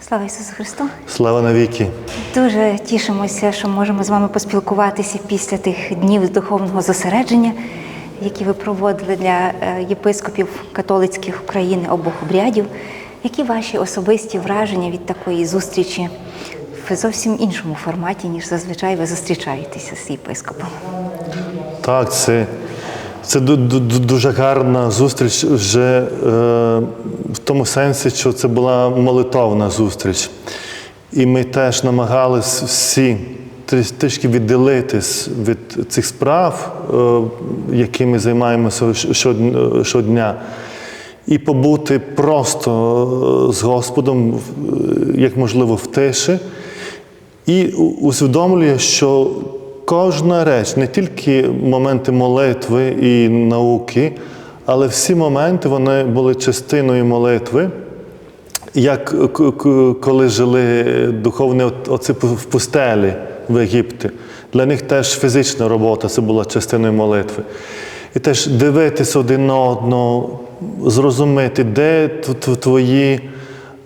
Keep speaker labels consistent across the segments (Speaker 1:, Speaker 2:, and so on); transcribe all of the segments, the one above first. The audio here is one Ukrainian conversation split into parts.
Speaker 1: Слава Ісусу Христу!
Speaker 2: Слава навіки!
Speaker 1: Дуже тішимося, що можемо з вами поспілкуватися після тих днів духовного зосередження, які ви проводили для е, єпископів католицьких України обох обрядів. Які ваші особисті враження від такої зустрічі в зовсім іншому форматі, ніж зазвичай ви зустрічаєтеся з єпископом?
Speaker 2: Так, це, це ду- ду- ду- дуже гарна зустріч вже е, в тому сенсі, що це була молитовна зустріч. І ми теж намагались всі трішки відділитись від цих справ, е, якими займаємося щодня. І побути просто е, з Господом, е, як можливо, в тиші, і усвідомлює, що кожна реч, не тільки моменти молитви і науки, але всі моменти вони були частиною молитви. Як коли жили духовні отці в пустелі в Єгипті, для них теж фізична робота це була частиною молитви. І теж дивитися один на одного, зрозуміти, де твої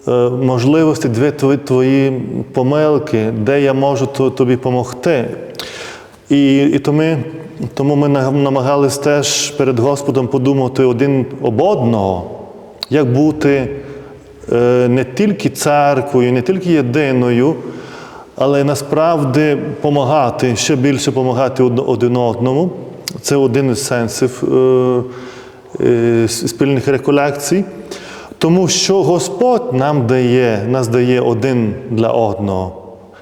Speaker 2: е, можливості, де твої помилки, де я можу тобі допомогти. І, і тому, тому ми на- намагались теж перед Господом подумати один об одного, як бути е, не тільки церквою, не тільки єдиною, але насправді допомагати, ще більше допомагати один одному. Це один із сенсів е, е, спільних реколекцій. Тому що Господь нам дає, нас дає один для одного.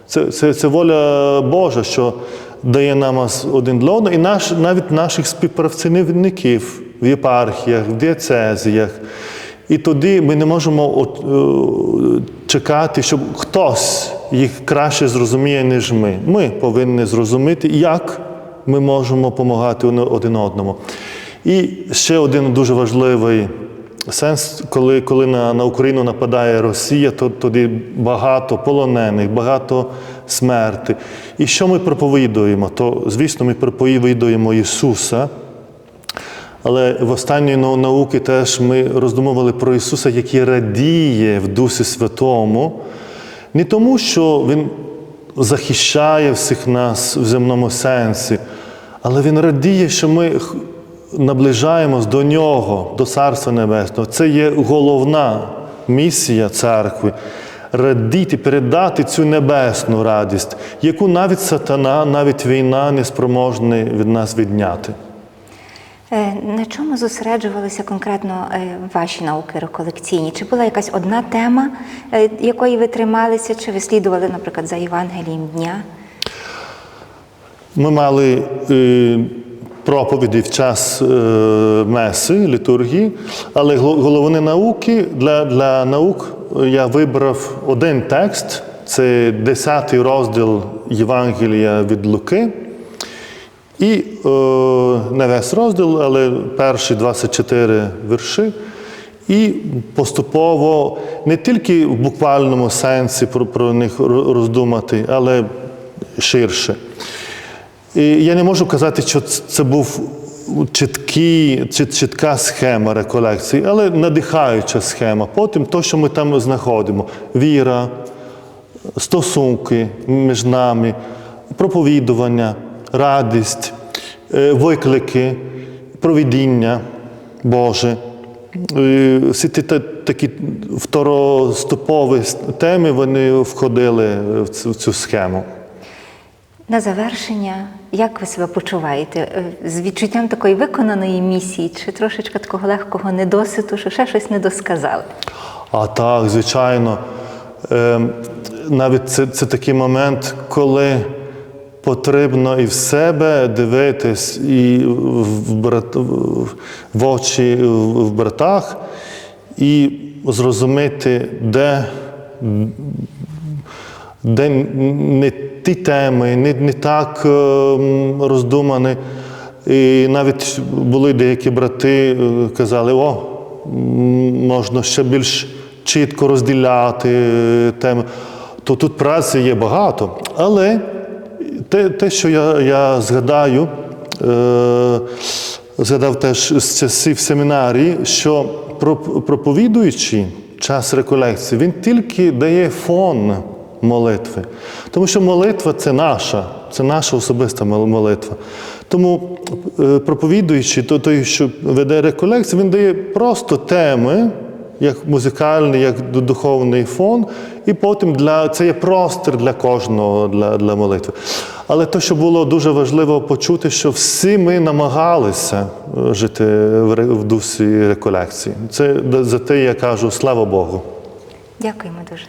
Speaker 2: Це, це, це воля Божа, що дає нам один для одного, і наш, навіть наших співпрацівників в єпархіях, в дієцезіях. І тоді ми не можемо е, чекати, щоб хтось їх краще зрозуміє, ніж ми. Ми повинні зрозуміти, як ми можемо допомагати один одному. І ще один дуже важливий сенс, коли, коли на, на Україну нападає Росія, то тоді багато полонених, багато смерти. І що ми проповідуємо? То, звісно, ми проповідуємо Ісуса. Але в останньої нау- науки теж ми роздумували про Ісуса, який радіє в Дусі Святому, не тому, що Він захищає всіх нас в земному сенсі, але Він радіє, що ми наближаємось до Нього, до Царства Небесного. Це є головна місія церкви. Радіти, передати цю небесну радість, яку навіть сатана, навіть війна не спроможний від нас відняти.
Speaker 1: Е, На чому зосереджувалися конкретно е, ваші науки реколекційні? Чи була якась одна тема, е, якої ви трималися, чи ви слідували, наприклад, за Євангелієм дня?
Speaker 2: Ми мали проповіді в час е, меси, літургії, але головні науки для, для наук я вибрав один текст це 10 розділ Євангелія від Луки. І е, не весь розділ, але перші 24 вірші. І поступово не тільки в буквальному сенсі про, про них роздумати, але ширше. І я не можу казати, що це був чіткий, чіт- чітка схема реколекції, але надихаюча схема. Потім те, що ми там знаходимо: віра, стосунки між нами, проповідування, радість, е, виклики, провідіння Боже. Всі ті такі второступові теми вони входили в цю схему.
Speaker 1: На завершення, як ви себе почуваєте? Е, З відчуттям такої виконаної місії, чи трошечки такого легкого недоситу, що ще щось не досказали?
Speaker 2: А так, звичайно. Ем, Навіть це, це такий момент, коли потрібно і в себе дивитись, і в, брат, в очі в братах, і зрозуміти, де, де не ті теми, не, не так ем, роздумані. І навіть були деякі брати, е, казали, о, можна ще більш чітко розділяти е, теми. То тут праці є багато. Але те, те що я, я згадаю, е, згадав теж з часів семінарії, що проп- проповідуючи, час реколекції, він тільки дає фон молитви. Тому що молитва це наша, це наша особиста мол- молитва. Тому е, проповідуючи, то той, що веде реколекцію, він дає просто теми, як музикальний, як духовний фон, і потім для це є простір для кожного для, для молитви. Але те, що було дуже важливо почути, що всі ми намагалися е, жити в дусі реколекції. Це за те я кажу слава Богу.
Speaker 1: Дякуємо дуже.